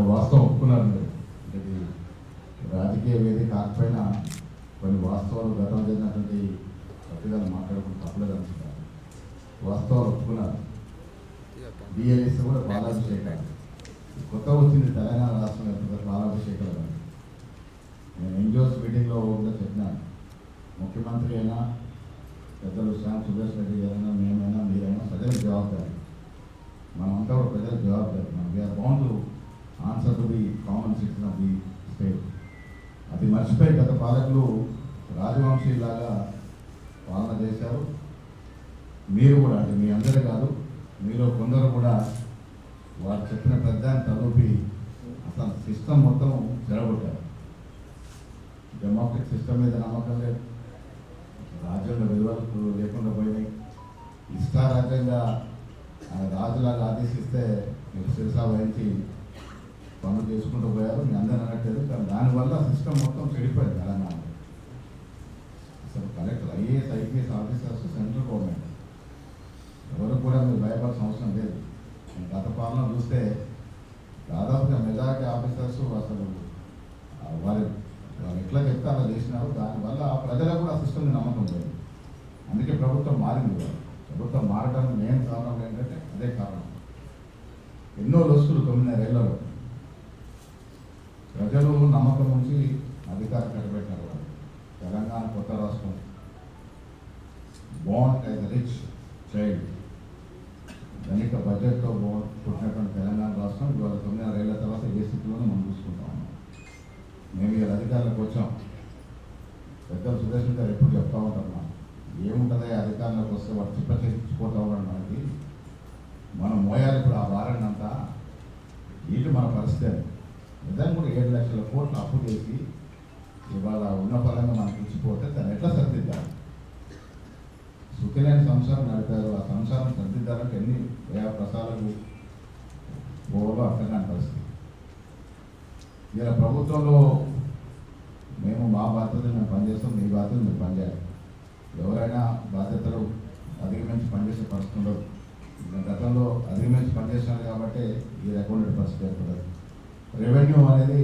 ఒక వాస్తవం ఒప్పుకున్నారు మీరు. ఇది రాజకీయ వేది కాకపోయినా కొన్ని వాస్తవాలు గతం జరిగినటువంటి పత్రికలు మాట్లాడుకుంటూ తప్పలేదు అనుకుంటారు వాస్తవాలు ఒప్పుకున్నారు. బిఎల్ఎస్ కూడా బాలాభిషేకాలు. కొత్త వచ్చింది తెలంగాణ రాష్ట్రంలో బాలాభిషేకాలు కానీ నేను ఎన్జిఓస్ మీటింగ్లో కూడా చెప్పినాను. ముఖ్యమంత్రి అయినా పెద్దలు శ్యామ్ సురేష్ రెడ్డి గారైనా మేమైనా మీరైనా ప్రజలకు జవాబుదారి. మనమంతా కూడా ప్రజలకు జవాబుదారి. మనం we are bound answer to the common citizen of the state అది మర్చిపోయి గత పాలకులు రాజవంశీలాగా పాలన చేశారు. మీరు కూడా అంటే మీ అందరే కాదు మీలో కొందరు కూడా వారు చెప్పిన పెద్దాన్ని తలూపి అసలు సిస్టమ్ మొత్తం చెరగొట్టారు. డెమోక్రటిక్ సిస్టమ్ మీద నమ్మకం లేదు. రాజ్యాంగ విలువలు లేకుండా పోయినాయి. ఇష్టారాజ్యంగా ఆయన రాజులాగా ఆదేశిస్తే మీరు శిరసా వహించి పనులు చేసుకుంటూ పోయారు మీ అందరూ అనట్లేదు కానీ దానివల్ల సిస్టమ్ మొత్తం చెడిపోయింది తెలంగాణ. అసలు collector IAS IPS officers central government. ఎవరు కూడా మీరు భయపడాల్సిన అవసరం లేదు. గత పాలన చూస్తే దాదాపుగా మెజారిటీ ఆఫీసర్స్ అసలు వారి వాళ్ళు ఎట్లా చెప్తే అలా చేసినారు దానివల్ల ఆ ప్రజలకు కూడా సిస్టమ్ని నమ్మకం లేదు. అందుకే ప్రభుత్వం మారింది ప్రభుత్వం మారడానికి మెయిన్ కారణం ఏంటంటే అదే కారణం. ఎన్నో రోజులు తొమ్మిదిన్నరేళ్ళలో ప్రజలు నమ్మకం ఉంచి అధికారం నిలబెట్టినారు వాళ్ళు. తెలంగాణ కొత్త రాష్ట్రం. బాండ్ యాజ్ రిచ్ చైల్డ్ ధనిక బడ్జెట్తో బాండ్ పుట్టినటువంటి తెలంగాణ రాష్ట్రం ఇవాళ తొమ్మిదిన్నరేళ్ళ తర్వాత ఏ స్థితిలోనూ మనం చూసుకుంటా ఉన్నాం. మేము ఇలా అధికారులకు వచ్చాం. పెద్దలు సురేష్ గారు ఎప్పుడు చెప్తా ఉంటారు నాకు ఏముంటుంది? అధికారంలోకి వస్తే వాడు చిప్పచేసిపోతా ఉన్నాడు మనకి. మనం మోయాలి ఇప్పుడు ఆ భారాన్ని అంతా ఏంటి మన పరిస్థితి అది. నిజంగా కూడా ఏడు లక్షల కోట్లు అప్పు చేసి ఇవాళ ఉన్న పరంగా మనకి ఇచ్చిపోతే దాన్ని ఎట్లా సరిదిద్దాలి సుఖలేని సంసారం నడిపారు. ఆ సంసారం సరిదిద్దాలంటే ఎన్ని వ్యయ ప్రసారాలు పోవాలో అర్థం కాని పరిస్థితి. ఇలా ప్రభుత్వంలో మేము మా బాధ్యతలు మేము పనిచేస్తాం మీ బాధ్యతలు మీరు పనిచేయాలి. ఎవరైనా బాధ్యతలు అధిగమించి పనిచేసే పరిస్థితి ఉండదు. గతంలో అధిగమించి పనిచేశాను కాబట్టి ఈ రకమైన పరిస్థితి ఏర్పడదు. రెవెన్యూ అనేది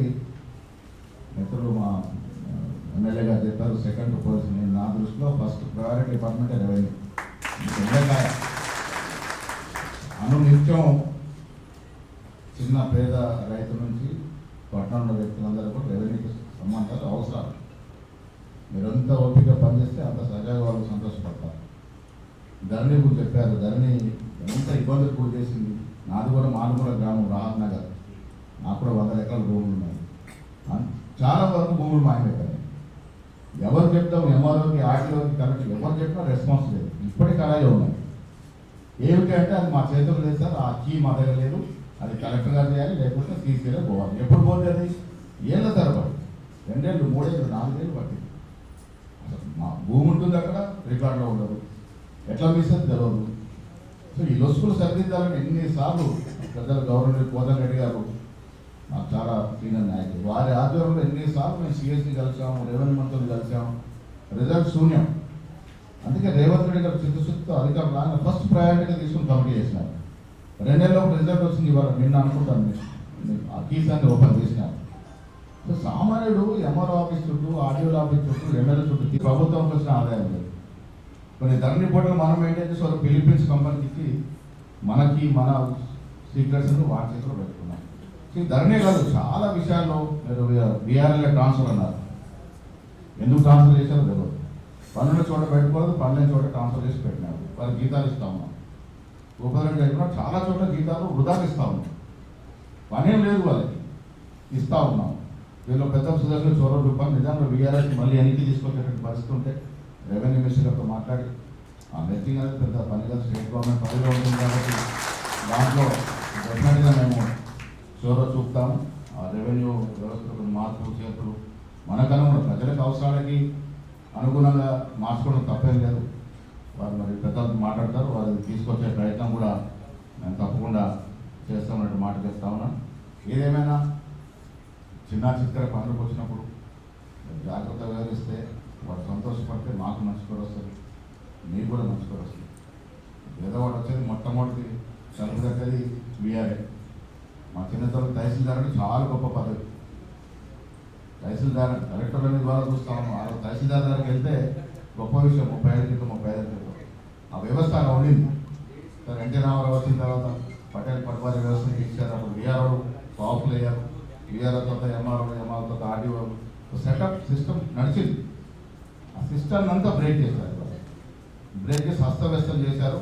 మిత్రులు మా ఎమ్మెల్యే గారు చెప్పారు సెకండ్ పొజిషన్ నేను నా దృష్టిలో ఫస్ట్ డిపార్ట్మెంట్ రెవెన్యూ నిజంగా అనునిత్యం చిన్న పేద రైతుల నుంచి పట్టణంలో వ్యక్తులందరూ కూడా రెవెన్యూకి సంబంధాలు అవసరాలు. మీరంతా ఓపిక పనిచేస్తే అంత సజాగా వాళ్ళు సంతోషపడతారు. ధరణి గురించి చెప్పారు. ధరణి ఎంత ఇబ్బందులు కూడా చేసింది. నాది కూడా మానుమూల గ్రామం రాహత్ నగర్. నాకు కూడా వందల ఎకరాల భూములు ఉన్నాయి. చాలా వరకు భూములు మాయమైపోయాయి ఎవరు చెప్తాం ఎంఆర్ఓకి ఆర్టీఓకి కరెక్ట్ ఎవరు చెప్పినా రెస్పాన్స్ లేదు. ఇప్పటికీ అలాగే ఉన్నాయి. ఏమిటి అంటే అది మా చేతులు లేదు సార్ ఆ కీ మా దగ్గర లేదు. అది కలెక్టర్ గారు చేయాలి లేకపోతే సీసీలో పోవాలి. ఎప్పుడు పోతే అది? ఏళ్ళ తరబడి. రెండేళ్ళు మూడేళ్ళు నాలుగేళ్ళు పట్టింది. అసలు మా భూమి ఉంటుంది అక్కడ రికార్డులో ఉండదు. ఎట్లా మిస్తుంది తెలియదు సో ఈ లొసుకులు సరిదిద్దాలని ఎన్నిసార్లు పెద్దలు గవర్నమెంట్ కోదం రెడ్డి గారు మాకు చాలా ప్రియ నాయకులు వారి ఆధ్వర్యంలో ఎన్నిసార్లు మేము సిఎస్సి కలిసాము రెవెన్యూ మంత్రులు కలిసాము. రిజల్ట్ శూన్యం. అందుకే రేవంత్ రెడ్డి గారు చిత్తశుద్ధితో అధికారులు ఆయన ఫస్ట్ ప్రయారిటీగా తీసుకుని కమిటీ చేసినారు రెండేళ్ళలో ఒక రిజల్ట్ వచ్చింది ఇవాళ నిన్న అనుకుంటాను నేను. ఆ కీసాన్ని ఓపెన్ చేసినారు. సో సామాన్యుడు ఎంఆర్ఓ ఆఫీస్ చుట్టూ ఆర్డీఓ ఆఫీస్ చుట్టూ ఎమ్మెల్యే చుట్టూ ప్రభుత్వంకి వచ్చిన ఆదాయం లేదు. కొన్ని ధర పోటీ మనం ఏంటంటే సో ఫిలిప్పీన్స్ కంపెనీకి మనకి మన సీక్రెట్స్ వాటి చేతిలో పెట్టుకున్నాం. ఈ కాదు చాలా విషయాల్లో మీరు బీఆర్ఎల్ఏ ట్రాన్స్ఫర్ అన్నారు. ఎందుకు ట్రాన్స్ఫర్ చేశారో తెలియదు పన్నుల చోట పెట్టుకోలేదు పన్నుల చోట ట్రాన్స్ఫర్ చేసి పెట్టినారు. వారి జీతాలు ఇస్తా ఉన్నాం ఉపకరణ లేకుండా చాలా చోట్ల జీతాలు వృధాకి ఇస్తా ఉన్నాం పనేం లేదు వాళ్ళకి. ఇస్తా ఉన్నాం. వీళ్ళు పెద్ద సుదర్శన చోర రూపాయలు నిజంగా బీఆర్ఎస్ మళ్ళీ వెనక్కి తీసుకొచ్చేటువంటి పరిస్థితి ఉంటే రెవెన్యూ మినిస్టర్తో మాట్లాడి ఆ నెట్టింగ్ అనేది పెద్ద పనిగా స్టేట్ గవర్నమెంట్ పనిలో ఉంటుంది కాబట్టి దాంట్లో డెఫినెట్గా మేము చోర చూపుతాము ఆ రెవెన్యూ వ్యవస్థలు మార్పులు చేతులు మనకన్నా ప్రజలకు అవసరాలకి అనుగుణంగా మార్చుకోవడం తప్పేం లేదు. వారు మరి పెద్ద మాట్లాడతారు. వారు తీసుకొచ్చే ప్రయత్నం కూడా మేము తప్పకుండా చేస్తామన్నట్టు మాట చేస్తా ఉన్నాను ఏదేమైనా చిన్న చిత్ర పనులకు వచ్చినప్పుడు జాగ్రత్తగా వివరిస్తే వాడు సంతోషపడితే మాకు మంచి కూడా వస్తుంది మీకు కూడా మంచి కూడా వస్తుంది పేదవాడు వచ్చేది మొట్టమొదటి చదువు దగ్గరది వీఆర్ఏ మా చిన్నతల్లి తహసీల్దార్ అంటే చాలా గొప్ప పదవి. తహసీల్దార్ కలెక్టర్ అనేది ద్వారా చూస్తాము ఆ తహసీల్దార్ దగ్గరికి వెళ్తే గొప్ప విషయం ముప్పై ఐదు క్రితం ముప్పై ఐదు క్రితం. ఆ వ్యవస్థ అలా ఉండింది. సార్ ఎన్టీ రామారావు వచ్చిన తర్వాత పటేల్ పట్వారి వ్యవస్థను ఇచ్చారు. అప్పుడు విఆర్ఓ పాపులు అయ్యారు విఆర్ఓ తర్వాత ఎంఆర్ఓ ఎంఆర్ఓ తర్వాత ఆర్డీఓ. సెటప్ సిస్టమ్ నడిచింది. ఆ సిస్టమ్ అంతా బ్రేక్ చేశారు. బ్రేక్ చేసి అస్తవ్యస్తం చేశారు.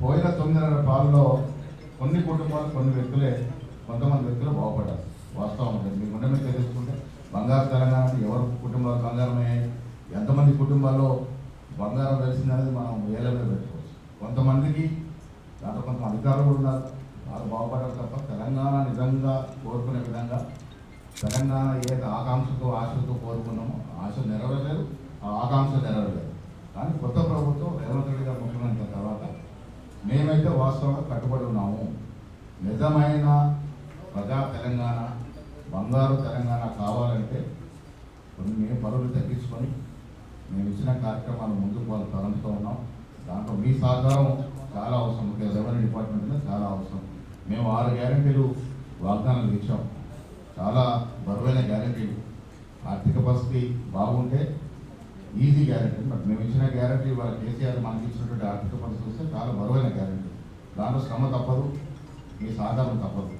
పోయిన తొమ్మిదిన్నర పాలలో కొన్ని కుటుంబాలు కొన్ని వ్యక్తులే కొంతమంది వ్యక్తులు బాగుపడ్డారు. వాస్తవం ఉంటుంది మీ గుండె తెలుసుకుంటే బంగారు తెలంగాణ అంటే ఎవరు కుటుంబాలు బంగారమే? ఎంతమంది కుటుంబాల్లో బంగారం తెలిసిందనేది మనం వేల మీద పెట్టుకోవచ్చు. కొంతమందికి దాంట్లో కొంత అధికారులు కూడా ఉన్నారు. వాళ్ళు బాగుపడారు తప్ప తెలంగాణ నిజంగా కోరుకునే విధంగా తెలంగాణ ఏ ఆకాంక్షతో ఆశతో కోరుకున్నామో ఆశ నెరవేరలేదు. ఆ ఆకాంక్ష నెరవేరలేదు. కానీ కొత్త ప్రభుత్వం రేవంత్ రెడ్డి గారు ముఖ్యమంత్రి తర్వాత మేమైతే వాస్తవంగా కట్టుబడి ఉన్నాము. నిజమైన ప్రజా తెలంగాణ బంగారు తెలంగాణ కావాలంటే కొన్ని మేము పనులు తగ్గించుకొని మేము ఇచ్చిన కార్యక్రమాలు ముందుకు వాళ్ళు తరంతో ఉన్నాం. దాంట్లో మీ సహకారం చాలా అవసరం. రెవెన్యూ డిపార్ట్మెంట్లో చాలా అవసరం. మేము ఆరు గ్యారంటీలు వాగ్దానాలు ఇచ్చాం చాలా బరువైన గ్యారంటీలు. ఆర్థిక పరిస్థితి బాగుంటే ఈజీ గ్యారంటీ. బట్ మేము ఇచ్చిన గ్యారంటీ వాళ్ళ కేసీఆర్ మనకి ఇచ్చినటువంటి ఆర్థిక పరిస్థితి వస్తే చాలా బరువైన గ్యారంటీ. దాంట్లో శ్రమ తప్పదు మీ సాధారణ తప్పదు.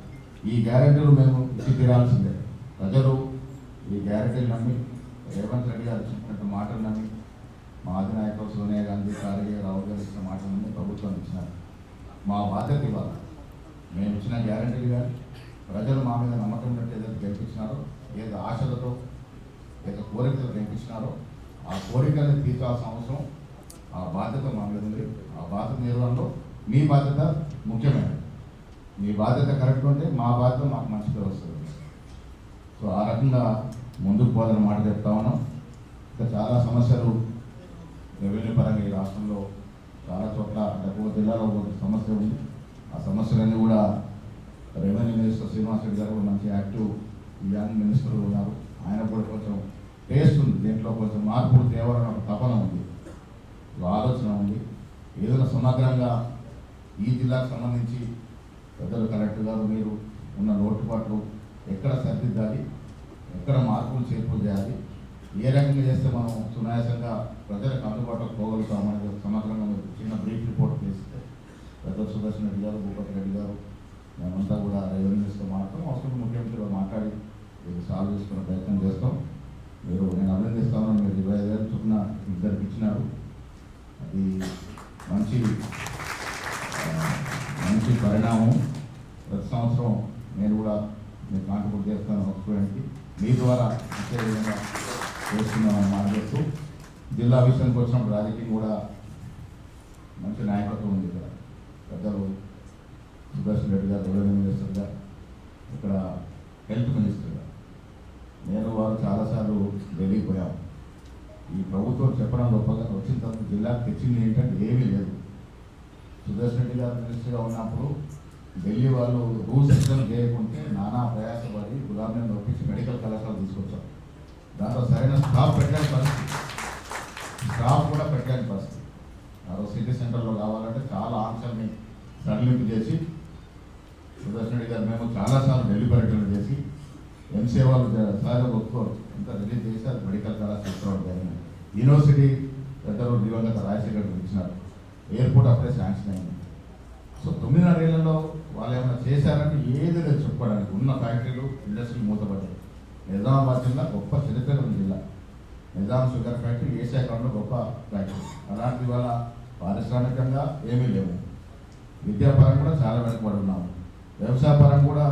ఈ గ్యారంటీలు మేము ఇచ్చి తీరాల్సిందే. ప్రజలు ఈ గ్యారంటీలు నమ్మి రేవంత్ రెడ్డి గారు చెప్పినట్టు మాటలు నమ్మి మా అధినాయకులు సోనియా గాంధీ ఖార్గే రావు గారు ఇచ్చిన మాటలు నమ్మి ప్రభుత్వం ఇచ్చినారు. మా బాధ్యత ఇవ్వాలి. మేము ఇచ్చిన గ్యారంటీలు కానీ ప్రజలు మా మీద నమ్మకం పెట్టి ఏదైతే గెలిపించినారో ఏదో ఆశలతో ఏదో కోరికలు గెలిపించినారో ఆ కోరికలను తీర్చాల్సిన అవసరం ఆ బాధ్యత మా ఉంది ఆ బాధ్యత నిర్వహణలో మీ బాధ్యత ముఖ్యమైనది. మీ బాధ్యత కరెక్ట్ ఉంటే మా బాధ్యత మాకు మంచి పేరు వస్తుంది. సో ఆ రకంగా ముందుకు పోదని మాట చెప్తా ఉన్నాం. ఇంకా చాలా సమస్యలు రెవెన్యూ పరంగా ఈ రాష్ట్రంలో చాలా చోట్ల తక్కువ ఒక్కొక్క జిల్లాలో ఒక సమస్య ఉంది. ఆ సమస్యలన్నీ కూడా రెవెన్యూ మినిస్టర్ శ్రీనివాస్ రెడ్డి గారు మంచి యాక్టివ్ యాంగ్ మినిస్టర్ ఉన్నారు. ఆయన కూడా కొంచెం టేస్ట్ ఉంది దీంట్లో కొంచెం మార్పులు తేవాలని ఒక తపన ఉంది. ఒక ఆలోచన ఉంది. ఏదైనా సమగ్రంగా ఈ జిల్లాకు సంబంధించి పెద్దలు కలెక్టర్ గారు మీరు ఉన్న లోటుపాట్లు ఎక్కడ సరిదిద్దాలి? ఎక్కడ మార్పులు చేర్పులు చేయాలి ఏ రకంగా చేస్తే మనం సునాయాసంగా ప్రజలకు అందుబాటులో పోగలుగుతామనేది సమగ్రంగా చిన్న బ్రీఫ్ రిపోర్ట్ చేస్తే పెద్ద సుదర్శన్ రెడ్డి గారు భూపతి రెడ్డి గారు మేమంతా కూడా రెవెన్యూస్తో మాట్లాడతాం. అవసరం ముఖ్యమంత్రిగా మాట్లాడి సాల్వ్ చేసుకునే ప్రయత్నం చేస్తాం మీరు నేను అభినందిస్తాను మీరు ఇరవై ఐదు వేలు చొప్పున ఇద్దరికి ఇచ్చినారు అది మంచి మంచి పరిణామం. ప్రతి సంవత్సరం నేను కూడా మీరు కాంట్రిబ్యూట్ చేస్తాను ఒక స్టూడెంట్కి మీ ద్వారా ఇచ్చే విధంగా చేస్తున్నామని మాట్లాడుతూ జిల్లా విషయానికి వచ్చినప్పుడు రాజకీయం కూడా మంచి నాయకత్వం ఉంది ఇక్కడ. పెద్దలు సుదర్శన్ రెడ్డి గారు రెవెన్యూ గారు ఇక్కడ హెల్త్ మినిస్టర్గా నేను వారు చాలాసార్లు ఢిల్లీకి పోయాం ఈ ప్రభుత్వం చెప్పడం గొప్పగా వచ్చిన తర్వాత వచ్చింది ఏంటంటే ఏమీ లేదు. సుదర్శన్ రెడ్డి గారు మినిస్టర్గా ఉన్నప్పుడు ఢిల్లీ వాళ్ళు రూల్స్ సెక్షన్ చేయకుంటే నానా ప్రయాసపడి గులాబీ ఒప్పించి మెడికల్ కళాశాల తీసుకొచ్చాం. దాంట్లో సరైన స్టాఫ్ పెట్టాలి పరిస్థితి. స్టాఫ్ కూడా పెట్టాలి పరిస్థితి. ఆ సిటీ సెంటర్లో కావాలంటే చాలా ఆంక్షల్ని సడలింపు చేసి సుదర్శన్ రెడ్డి గారు మేము చాలాసార్లు ఢిల్లీ పర్యటన చేసి ఎంసీ వాళ్ళు సార్ ఒప్పుకోరు. ఇంత రిలీజ్ చేసి అది మెడికల్ కళాశాల జరిగింది. యూనివర్సిటీ పెద్దలు దివంగత రాజశేఖర్ గారు ఇచ్చినారు ఎయిర్పోర్ట్ అప్పుడే శాంక్షన్ అయింది. సో తొమ్మిదిన్నర ఏళ్ళలో వాళ్ళు ఏమైనా చేశారంటే ఏది లేదు చెప్పుకోవడానికి ఉన్న ఫ్యాక్టరీలు ఇండస్ట్రీలు మూతపడ్డాయి. నిజామాబాద్ జిల్లా గొప్ప చరిత్ర జిల్లా. నిజాం షుగర్ ఫ్యాక్టరీ ఏషియా ఖండంలో గొప్ప ఫ్యాక్టరీ. అలాంటి వాళ్ళ పారిశ్రామికంగా ఏమీ లేవు. విద్యాపరంగా కూడా చాలా వెనుకబడి ఉన్నాము వ్యవసాయపరం కూడా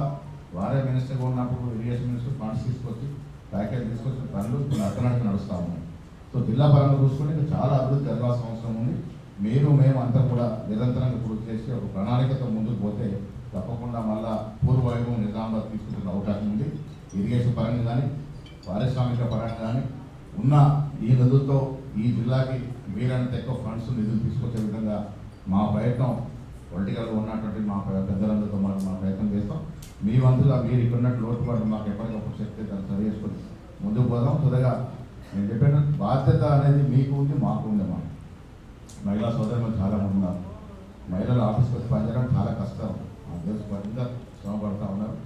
వారే మినిస్టర్గా ఉన్నప్పుడు ఇరిగేషన్ మినిస్టర్ ఫండ్స్ తీసుకొచ్చి ప్యాకేజ్ తీసుకొచ్చిన పనులు అర్థనానికి నడుస్తూ ఉన్నాయి సో జిల్లా పరంగా చూసుకుంటే ఇంకా చాలా అభివృద్ధి జరగాల్సిన అవసరం ఉంది. మీరు మేము అంతా కూడా నిరంతరంగా కృషి చేసి ఒక ప్రణాళికతో ముందుకు పోతే తప్పకుండా మళ్ళా పూర్వవైభవం నిజామాబాద్ తీసుకుంటున్న అవకాశం ఉంది. ఇరిగేషన్ పరంగా కానీ పారిశ్రామిక పరంగా కానీ ఉన్న ఈ నిధులతో ఈ జిల్లాకి వీరంత ఎక్కువ ఫండ్స్ నిధులు తీసుకొచ్చే విధంగా మా ప్రయత్నం పొలిటికల్గా ఉన్నటువంటి మా పెద్దలందరితో మనం మా ప్రయత్నం చేస్తాం. మీ వంతుగా మీరు ఇక్కడ ఉన్నట్టు లోటుపాటు మాకు ఎప్పటికప్పుడు చెప్తే దాన్ని సరి చేసుకొని ముందుకు పోదాం. త్వరగా నేను చెప్పాను బాధ్యత అనేది మీకు ఉంది మాకు ఉంది అమ్మా మహిళా సోదరులు చాలా మంది ఉన్నారు. మహిళలు ఆఫీస్కి వచ్చి పనిచేయడం చాలా కష్టం. ఆ శ్రమపడతా శ్రమ పడుతూ ఉన్నారు.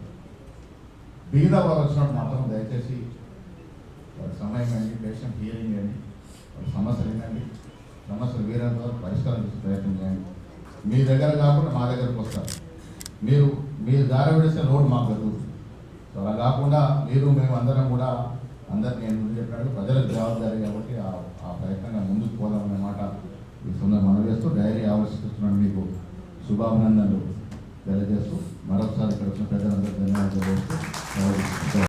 బీద వారు వచ్చినప్పుడు మాత్రం దయచేసి వాళ్ళ సమయం కానీ పేషెంట్ హీలింగ్ కానీ వాళ్ళ సమస్యలు ఏంటండి సమస్యలు వీరంత వరకు పరిష్కారం చేసే ప్రయత్నం చేయండి. మీ దగ్గర కాకుండా మా దగ్గరకు వస్తారు. మీరు మీరు దారి విడిస్తే రోడ్ మాకు సో అలా కాకుండా మీరు మేము అందరం కూడా అందరికి నేను ముందు చెప్పినట్టు ప్రజలకు జవాబుదారీ కాబట్టి ఆ ప్రయత్నంగా ముందుకు పోదామనే మాట ఈ సందర్భం మనం చేస్తూ డైరీ ఆవర్శిస్తున్నాను మీకు శుభాభినందనలు తెలియజేస్తూ మరొకసారి ఇక్కడ వచ్చిన ప్రజలందరూ ధన్యవాదాలు